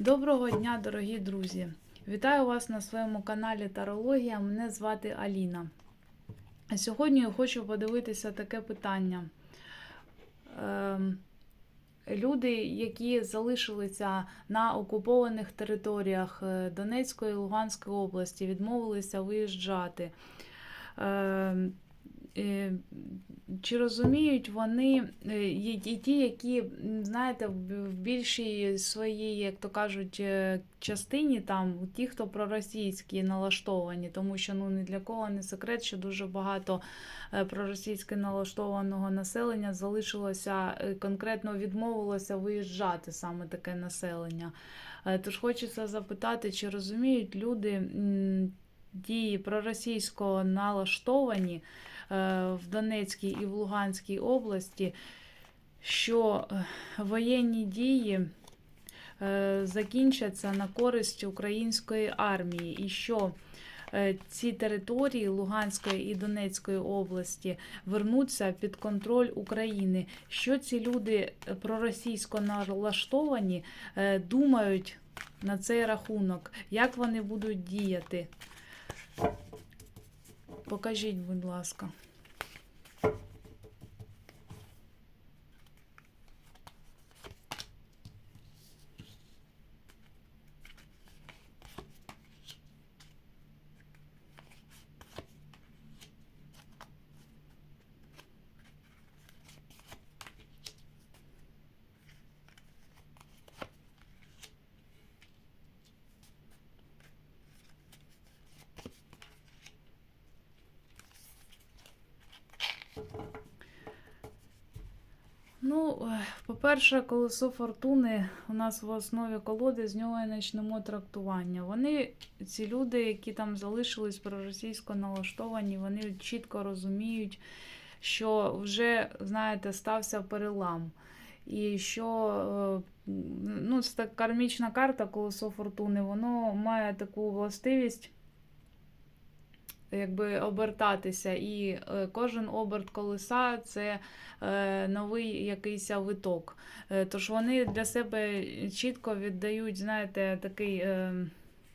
Доброго дня, дорогі друзі! Вітаю вас на своєму каналі Тарологія. Мене звати Аліна. Сьогодні я хочу подивитися таке питання. Ем, Люди, які залишилися на окупованих територіях е, Донецької і Луганської області, відмовилися виїжджати. Е, Чи розуміють вони е, і і ті, які, знаєте, в більшій своїй, як то кажуть, е, частині там ті, хто проросійські налаштовані, тому що ну ні для кого не секрет, що дуже багато е, проросійськи налаштованого населення залишилося е, конкретно відмовилося виїжджати саме таке населення. Е, Тож хочеться запитати, чи розуміють люди дії проросійського налаштовані е, в Донецькій і в Луганській області, що е, воєнні дії е, закінчаться на користь української армії, і що е, ці території Луганської і Донецької області вернуться під контроль України. Що ці люди е, проросійсько налаштовані е, думають на цей рахунок, як вони будуть діяти? Покажіть, будь ласка. Ну, по-перше, колесо фортуни у нас в основі колоди, з нього і почнемо трактування. Вони, ці люди, які там залишились проросійсько налаштовані, вони чітко розуміють, що вже, знаєте, стався перелам. І що е, ну, це так кармічна карта колесо фортуни, воно має таку властивість якби обертатися. І е, кожен оберт колеса це е, новий якийсь виток. Е, Тож вони для себе чітко віддають, знаєте, такий.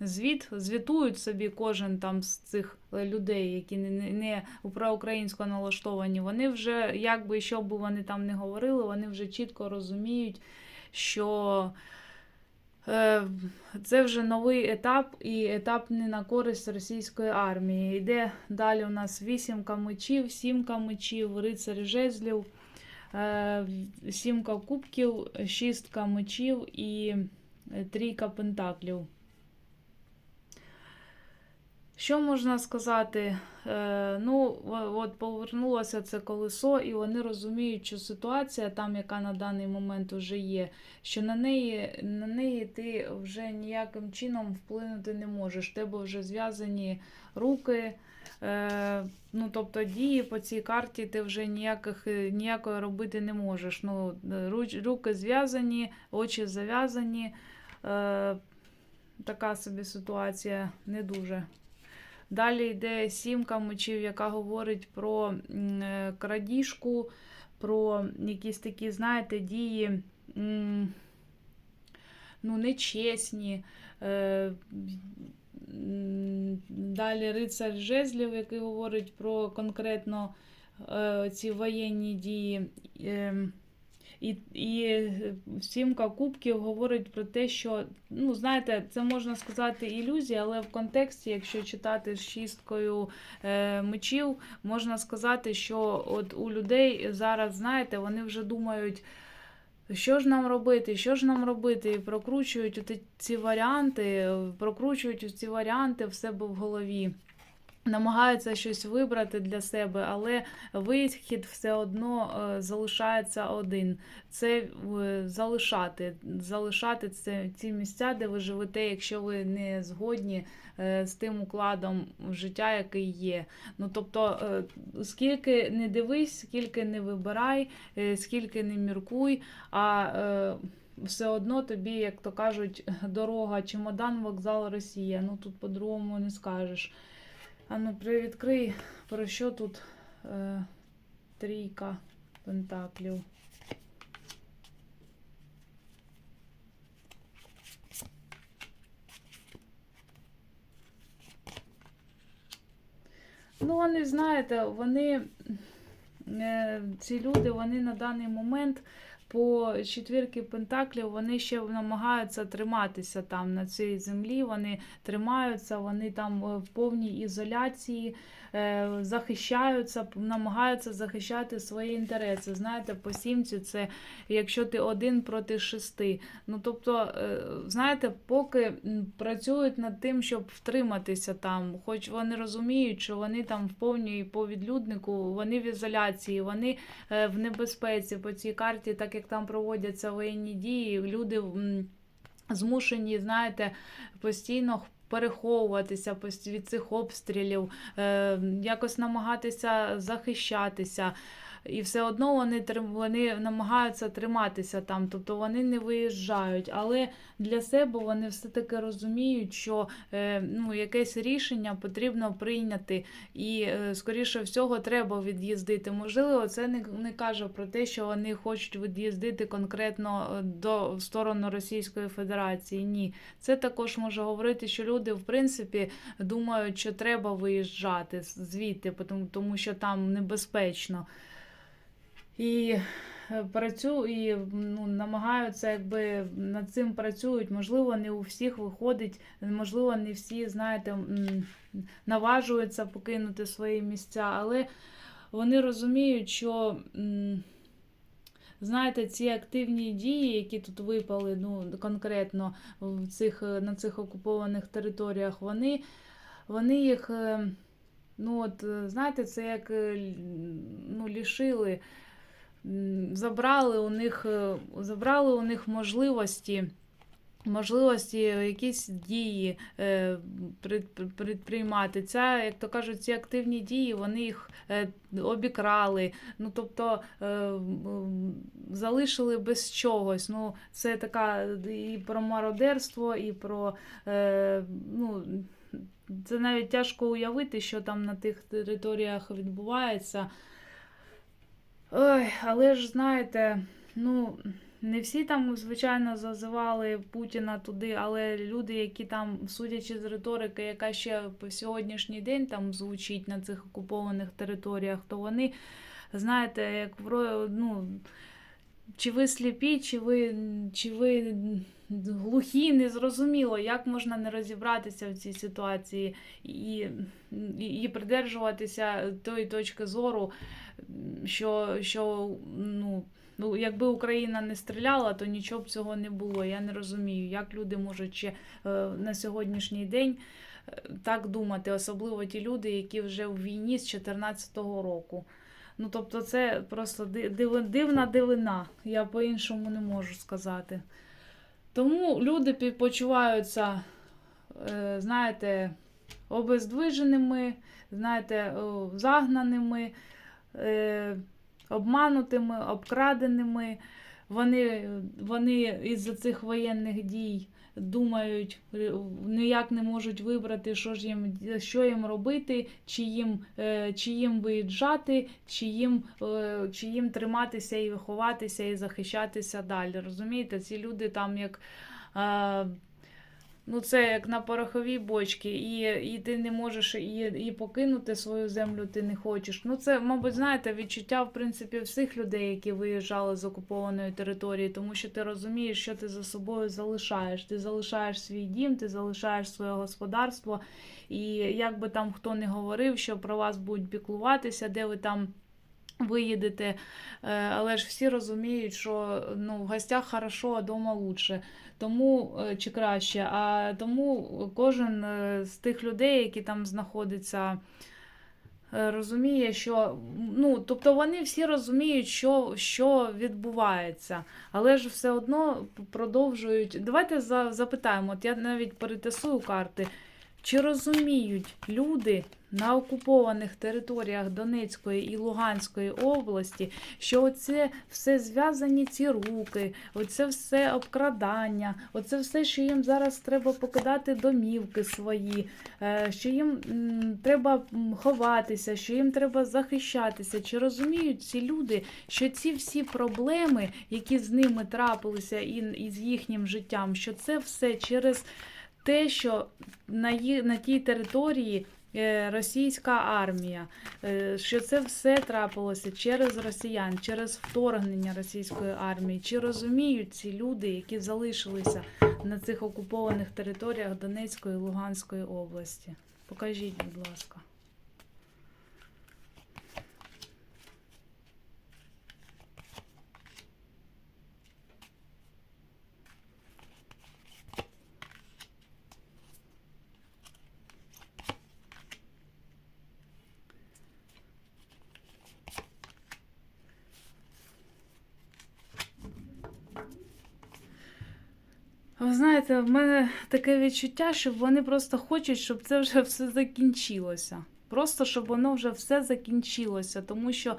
Звіт, звітують собі кожен там з цих людей, які не, не, проукраїнсько налаштовані. Вони вже, як би що би вони там не говорили, вони вже чітко розуміють, що Це вже новий етап, і етап не на користь російської армії. Йде далі у нас вісімка мечів, сімка мечів, рицар жезлів, е, сімка кубків, шістка мечів і трійка пентаклів. Що можна сказати? Е, ну, от повернулося це колесо, і вони розуміють, що ситуація, там, яка на даний момент вже є, що на неї, на неї ти вже ніяким чином вплинути не можеш. Тебе вже зв'язані руки. Е, ну, Тобто дії по цій карті ти вже ніяких, ніякої робити не можеш. Ну, Руки зв'язані, очі зав'язані. Е, така собі ситуація не дуже. Далі йде сімка мечів, яка говорить про е, крадіжку, про якісь такі, знаєте, дії ну, нечесні. Е, Далі рицар жезлів, який говорить про конкретно е, ці воєнні дії. Е, і і сімка кубків говорить про те, що, ну, знаєте, це можна сказати ілюзія, але в контексті, якщо читати з шісткою е, мечів, можна сказати, що от у людей зараз, знаєте, вони вже думають. Що ж нам робити, що ж нам робити? І прокручують ці варіанти, прокручують ці варіанти в себе в голові. Намагаються щось вибрати для себе, але вихід все одно е, залишається один. Це залишати, залишати це, ці місця, де ви живете, якщо ви не згодні е, з тим укладом життя, який є. Ну тобто, е, скільки не дивись, скільки не вибирай, скільки не міркуй, а все одно тобі, як то кажуть, дорога, чемодан, вокзал, Росія. Ну тут по-другому не скажеш. А ну привідкрий, про що тут е, трійка пентаклів. Ну, вони, знаєте, вони, е, ці люди, вони на даний момент по четвірки Пентаклів, вони ще намагаються триматися там на цій землі. Вони тримаються, вони там е, в повній ізоляції, захищаються, намагаються захищати свої інтереси. Знаєте, по сімці це якщо ти один проти шести. Ну тобто, е, знаєте, поки працюють над тим, щоб втриматися там, хоч вони розуміють, що вони там в повній по відлюднику, вони в ізоляції, вони е, в небезпеці по цій карті, так як там проводяться воєнні дії, люди змушені, знаєте, постійно переховуватися від цих обстрілів, е, якось намагатися захищатися. І все одно вони, вони намагаються триматися там, тобто вони не виїжджають. Але для себе вони все-таки розуміють, що е, ну, якесь рішення потрібно прийняти, і, е, скоріше всього, треба від'їздити. Можливо, це не, не каже про те, що вони хочуть від'їздити конкретно е, до в сторону Російської Федерації. Ні, це також може говорити, що люди, в принципі, думають, що треба виїжджати звідти, тому що там небезпечно. І е, працю, і ну, намагаються, якби над цим працюють. Можливо, не у всіх виходить, можливо, не всі, знаєте, наважуються покинути свої місця, але вони розуміють, що. Знаєте, ці активні дії, які тут випали, ну конкретно в цих, на цих окупованих територіях, вони, вони їх, е, ну от, е, знаєте, це як ну, лишили, м, забрали у них, е, забрали у них можливості. Можливості якісь дії е, пред- предприймати. Ця, як то кажуть, ці активні дії, вони їх е, обікрали, ну тобто е, залишили без чогось. Ну, це така і про мародерство, і про е, ну, це навіть тяжко уявити, що там на тих територіях відбувається. Ой, але ж знаєте, ну. Не всі там, звичайно, зазивали Путіна туди, але люди, які там, судячи з риторики, яка ще по сьогоднішній день там звучить на цих окупованих територіях, то вони, знаєте, як вро- ну, чи ви сліпі, чи ви, чи ви глухі, незрозуміло, як можна не розібратися в цій ситуації і, і, і придержуватися тої точки зору, що, що ну, Ну, якби Україна не стріляла, то нічого б цього не було. Я не розумію, як люди можуть ще е, на сьогоднішній день е, так думати, особливо ті люди, які вже в війні з 2014 року. Ну, тобто, це просто див- дивна дивина. Я по-іншому не можу сказати. Тому люди почуваються, е, знаєте, обездвиженими, знаєте, загнаними. Е, обманутими, обкраденими. Вони, вони із-за цих воєнних дій думають, е, ніяк не можуть вибрати, що ж їм, що їм робити, чи їм, е, чи їм виїжджати, чи їм, е, чи їм триматися і виховатися, і захищатися далі. Розумієте, ці люди там як. Ну, це як на пороховій бочці, і, і ти не можеш і, і покинути свою землю, ти не хочеш. Ну, це, мабуть, знаєте, відчуття, в принципі, всіх людей, які виїжджали з окупованої території, тому що ти розумієш, що ти за собою залишаєш. Ти залишаєш свій дім, ти залишаєш своє господарство. І як би там хто не говорив, що про вас будуть піклуватися, де ви там. Виїдете, е, але ж всі розуміють, що ну, в гостях хорошо, а вдома лучше. Тому е, чи краще. А тому кожен е, з тих людей, які там знаходяться, розуміє, що ну, тобто вони всі розуміють, що, що відбувається, але ж все одно продовжують. Давайте запитаємо, от я навіть перетасую карти. Чи розуміють люди на окупованих територіях Донецької і Луганської області, що оце все зв'язані ці руки, оце все обкрадання, оце все, що їм зараз треба покидати домівки свої, е, що їм треба ховатися, що їм треба захищатися. Чи розуміють ці люди, що ці всі проблеми, які з ними трапилися і, і з їхнім життям, що це все через те, що на, ї- на тій території е, російська армія, е, що це все трапилося через росіян, через вторгнення російської армії. Чи розуміють ці люди, які залишилися на цих окупованих територіях Донецької і Луганської області? Покажіть, будь ласка. Ви знаєте, в мене таке відчуття, що вони просто хочуть, щоб це вже все закінчилося. Просто щоб воно вже все закінчилося. Тому що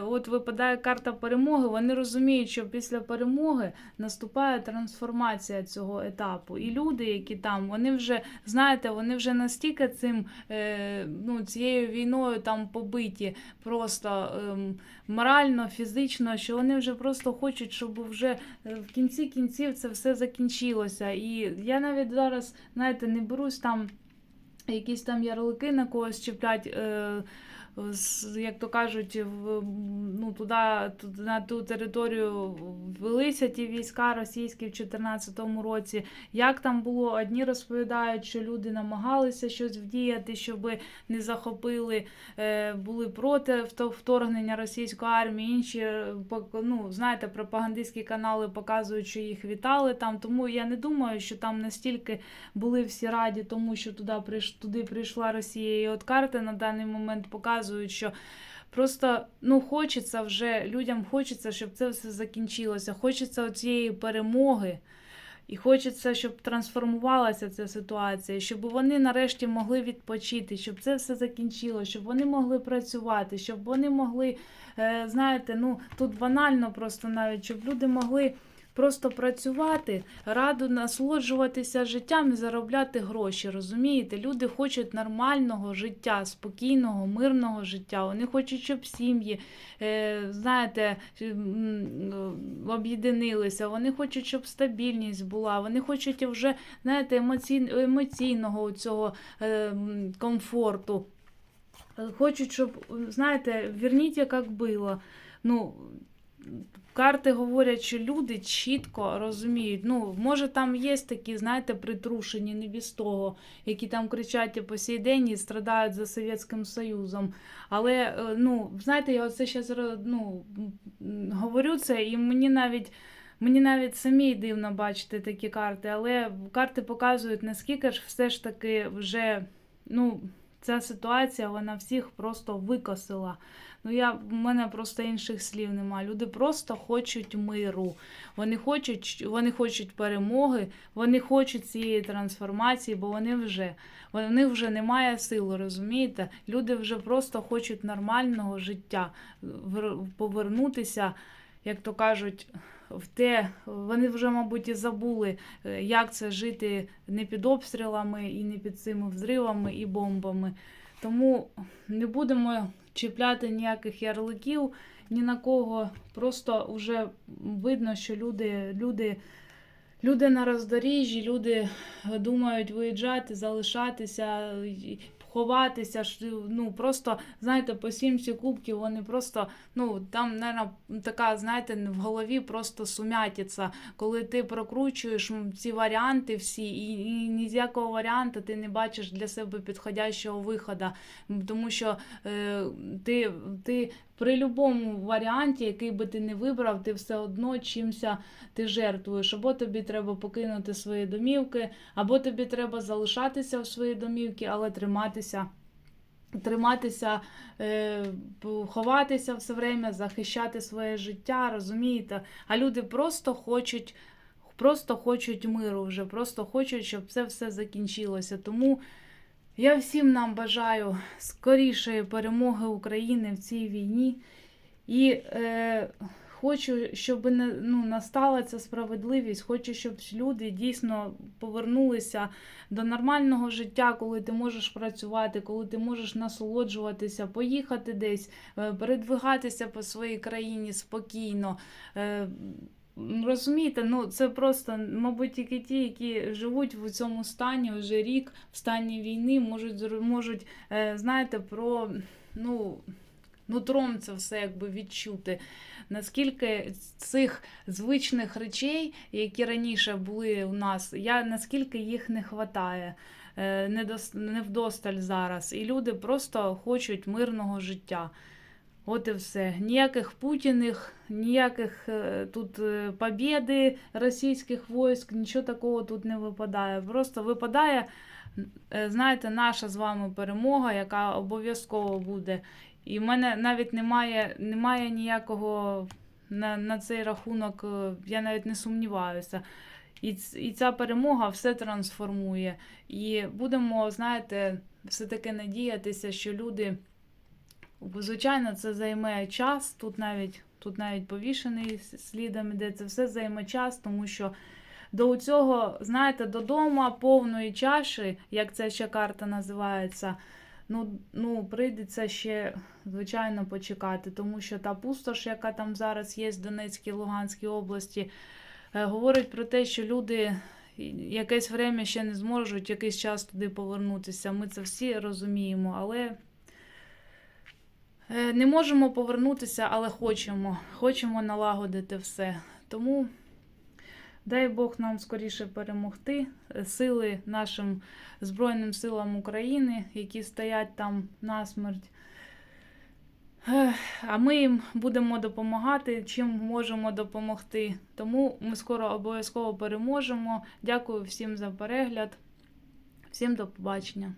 от випадає карта перемоги, вони розуміють, що після перемоги наступає трансформація цього етапу. І люди, які там, вони вже, знаєте, вони вже настільки цим, е, ну, цією війною там побиті просто ем, морально, фізично, що вони вже просто хочуть, щоб вже е, в кінці кінців це все закінчилося. І я навіть зараз, знаєте, не берусь там якісь там ярлики на когось чіплять. Е, як то кажуть, в, ну, туди, на ту територію велися ті війська російські в 2014 році. Як там було, одні розповідають, що люди намагалися щось вдіяти, щоб не захопили, е, були проти вторгнення російської армії. Інші, е, ну, знаєте, пропагандистські канали показують, що їх вітали там. Тому я не думаю, що там настільки були всі раді, тому що туди прийш, туди прийшла Росія. І от карти на даний момент показують, що просто ну хочеться вже людям хочеться, щоб це все закінчилося. Хочеться цієї перемоги. І хочеться, щоб трансформувалася ця ситуація, щоб вони нарешті могли відпочити, щоб це все закінчилося, щоб вони могли працювати, щоб вони могли, е, знаєте, ну тут банально просто навіть, щоб люди могли просто працювати, раду насолоджуватися життям і заробляти гроші. Розумієте? Люди хочуть нормального життя, спокійного, мирного життя. Вони хочуть, щоб сім'ї, е, знаєте, м, об'єднилися. Вони хочуть, щоб стабільність була. Вони хочуть вже, знаєте, емоційного цього е, комфорту. Хочуть, щоб, знаєте, верніть, як було. Ну, карти говорять, що люди чітко розуміють. Ну, може, там є такі, знаєте, притрушені, не без того, які там кричать по сей день і страдають за Совєтським Союзом. Але, е, ну, знаєте, я оце зараз ну, говорю це, і мені навіть. Мені навіть самій дивно бачити такі карти, але карти показують, наскільки ж все ж таки вже ну, ця ситуація вона всіх просто викосила. Ну, я, в мене просто інших слів немає. Люди просто хочуть миру. Вони хочуть, вони хочуть перемоги, вони хочуть цієї трансформації, бо вони вже в них вже немає сил, розумієте? Люди вже просто хочуть нормального життя, вер- повернутися, як то кажуть, в те, вони вже, мабуть, і забули, е, як це жити не під обстрілами і не під цими взривами і бомбами. Тому не будемо чіпляти ніяких ярликів ні на кого. Просто вже видно, що люди, люди, люди на роздоріжжі, люди думають виїжджати, залишатися, ховатися. Ну просто знаєте, по сімці кубків вони просто ну там, мабуть, така, знаєте, в голові просто сумятіться, коли ти прокручуєш ці варіанти всі, і, і ні з якого варіанту ти не бачиш для себе підходящого виходу. Тому що е, ти, ти при будь-якому варіанті, який би ти не вибрав, ти все одно чимся ти жертвуєш. Або тобі треба покинути свої домівки, або тобі треба залишатися в своїй домівці, але триматися. Триматися, е, ховатися все время, захищати своє життя, розумієте? А люди просто хочуть, просто хочуть миру вже, просто хочуть, щоб це все закінчилося. Тому я всім нам бажаю скорішої перемоги України в цій війні. І е, хочу, щоб не, ну, настала ця справедливість. Хочу, щоб люди дійсно повернулися до нормального життя, коли ти можеш працювати, коли ти можеш насолоджуватися, поїхати десь, е, передвигатися по своїй країні спокійно. Е, розумієте, ну це просто, мабуть, тільки ті, які живуть в цьому стані вже рік, в стані війни, можуть можуть, е, знаєте, про ну. Нутром це все якби відчути. Наскільки цих звичних речей, які раніше були у нас, я наскільки їх не вистачає, не, дос- не вдосталь зараз. І люди просто хочуть мирного життя. От і все. Ніяких путіних, ніяких е, тут е, побєди російських військ, нічого такого тут не випадає. Просто випадає, е, знаєте, наша з вами перемога, яка обов'язково буде. І в мене навіть немає, немає ніякого на, на цей рахунок, я навіть не сумніваюся. І, і ця перемога все трансформує. І будемо, знаєте, все-таки надіятися, що люди. Звичайно, це займе час. Тут навіть, тут навіть повішений слідом іде. Це все займе час, тому що до цього, знаєте, додому повної чаші, як ця ще карта називається, ну, ну прийдеться ще, звичайно, почекати, тому що та пустош, яка там зараз є в Донецькій Луганській області, е, говорить про те, що люди якесь время ще не зможуть якийсь час туди повернутися. Ми це всі розуміємо, але. Е, Не можемо повернутися, але хочемо. Хочемо налагодити все. Тому дай Бог нам скоріше перемогти. Е, Сили нашим Збройним силам України, які стоять там насмерть. Ех, А ми їм будемо допомагати, чим можемо допомогти. Тому ми скоро обов'язково переможемо. Дякую всім за перегляд. Всім до побачення.